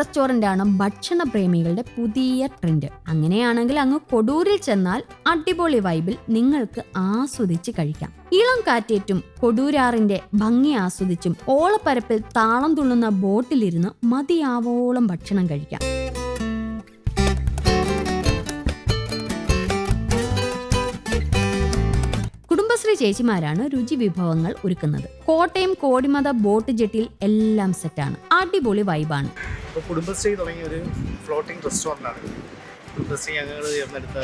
Floating restaurant ആണ് ഭക്ഷണ പ്രേമികളുടെ പുതിയ ട്രെൻഡ്. അങ്ങനെയാണെങ്കിൽ അങ്ങ് കൊടൂരിൽ ചെന്നാൽ അടിപൊളി വൈബിൽ നിങ്ങൾക്ക് ആസ്വദിച്ച് കഴിക്കാം. ഇളം കാറ്റേറ്റും കൊടൂരാറിന്റെ ഭംഗി ആസ്വദിച്ചും ഓളപ്പരപ്പിൽ താളം തുള്ളുന്ന ബോട്ടിലിരുന്ന് മതിയാവോളം ഭക്ഷണം കഴിക്കാം. കുടുംബശ്രീ ചേച്ചിമാരാണ് രുചി വിഭവങ്ങൾ ഒരുക്കുന്നത്. കോട്ടയം കോടിമത ബോട്ട് ജെട്ടിൽ എല്ലാം സെറ്റാണ് അടിപൊളി വൈബാണ് കുടുംബശ്രീ തുടങ്ങിയ ഒരു ഫ്ലോട്ടിംഗ് റെസ്റ്റോറന്റാണ് കുടുംബശ്രീ അംഗങ്ങൾ ചേർന്നെടുത്ത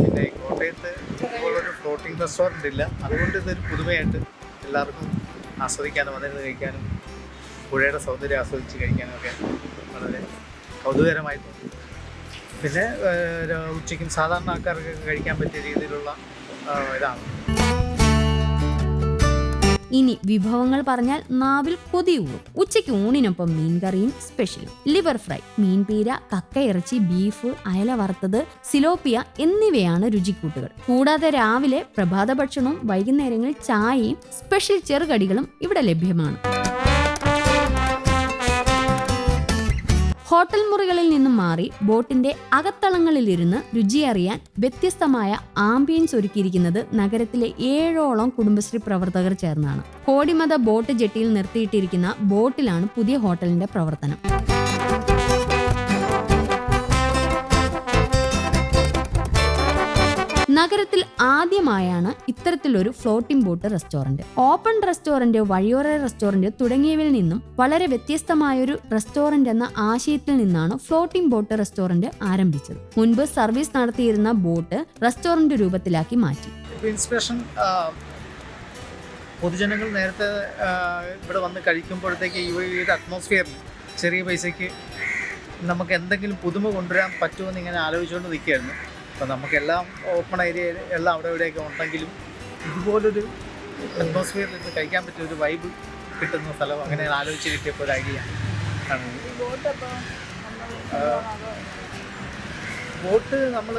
പിന്നെ കോട്ടയത്ത് ഇതുപോലൊരു ഫ്ലോട്ടിംഗ് റെസ്റ്റോറന്റ് ഇല്ല. അതുകൊണ്ട് ഇതൊരു പുതുമയായിട്ട് എല്ലാവർക്കും ആസ്വദിക്കാനും വന്നിരുന്ന് കഴിക്കാനും പുഴയുടെ സൗന്ദര്യം ആസ്വദിച്ച് കഴിക്കാനും ഒക്കെ വളരെ കൗതുകരമായി തോന്നി പിന്നെ ഉച്ചയ്ക്കും സാധാരണ ആൾക്കാർക്ക് കഴിക്കാൻ പറ്റിയ രീതിയിലുള്ള ഇനി വിഭവങ്ങൾ പറഞ്ഞാൽ നാവിൽ കൊതിയൂറും ഉച്ചയ്ക്ക് ഊണിനൊപ്പം മീൻകറിയും സ്പെഷ്യലും ലിവർ ഫ്രൈ മീൻപീര കക്കയിറച്ചി ബീഫ് അയല വറുത്തത് സിലോപ്പിയ എന്നിവയാണ് രുചിക്കൂട്ടുകൾ. കൂടാതെ രാവിലെ പ്രഭാത ഭക്ഷണവും വൈകുന്നേരങ്ങളിൽ ചായയും സ്പെഷ്യൽ ചെറുകടികളും ഇവിടെ ലഭ്യമാണ്. ഹോട്ടൽ മുറികളിൽ നിന്നും മാറി ബോട്ടിന്റെ അകത്തളങ്ങളിലിരുന്ന് രുചിയറിയാൻ വ്യത്യസ്തമായ ആംബിയൻസ് ഒരുക്കിയിരിക്കുന്നത് നഗരത്തിലെ ഏഴോളം കുടുംബശ്രീ പ്രവർത്തകർ ചേർന്നാണ്. കോടിമത ബോട്ട് ജെട്ടിയിൽ നിർത്തിയിട്ടിരിക്കുന്ന ബോട്ടിലാണ് പുതിയ ഹോട്ടലിന്റെ പ്രവർത്തനം. നഗരത്തിൽ ആദ്യമായാണ് ഇത്തരത്തിലൊരു floating boat restaurant open restaurant വഴിയോര റെസ്റ്റോറന്റ് തുടങ്ങിയവയിൽ നിന്നും വളരെ വ്യത്യസ്തമായൊരു റെസ്റ്റോറന്റ് എന്ന ആശയത്തിൽ നിന്നാണ് ഫ്ലോട്ടിംഗ് ബോട്ട് റെസ്റ്റോറന്റ് ആരംഭിച്ചത്. മുൻപ് സർവീസ് നടത്തിയിരുന്ന ബോട്ട് റെസ്റ്റോറന്റ് രൂപത്തിലാക്കി മാറ്റി. ഇൻസ്പിറേഷൻ പൊതുജനങ്ങൾ നേരത്തെ ഇവിടെ വന്ന് കഴിക്കുമ്പോഴത്തേക്ക് ഈ ഒരു അറ്റ്മോസ്ഫിയറിൽ ചെറിയ പൈസയ്ക്ക് നമുക്ക് എന്തെങ്കിലും പുതുമ കൊണ്ടുവരാൻ പറ്റുമെന്ന് ഇങ്ങനെ ആലോചിച്ചുകൊണ്ട് നിൽക്കുകയായിരുന്നു. അപ്പോൾ നമുക്കെല്ലാം ഓപ്പൺ ഏരിയ എല്ലാം അവിടെ ഇവിടെയൊക്കെ ഉണ്ടെങ്കിലും ഇതുപോലൊരു അറ്റ്മോസ്ഫിയറിൽ നിന്ന് കഴിക്കാൻ പറ്റിയ ഒരു വൈബ് കിട്ടുന്ന സ്ഥലം അങ്ങനെ ആലോചിച്ച് കിട്ടിയപ്പോൾ ഒരു ഐഡിയ ആണ്. ബോട്ട് നമ്മൾ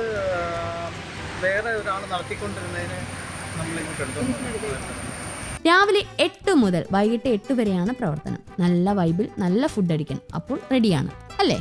വേറെ ഒരാൾ നടത്തിക്കൊണ്ടിരുന്നതിന് നമ്മൾ ഇങ്ങോട്ട് രാവിലെ എട്ട് മുതൽ വൈകിട്ട് എട്ട് വരെയാണ് പ്രവർത്തനം. നല്ല വൈബിൽ നല്ല ഫുഡ് അടിക്കണം അപ്പോൾ റെഡിയാണ് അല്ലേ?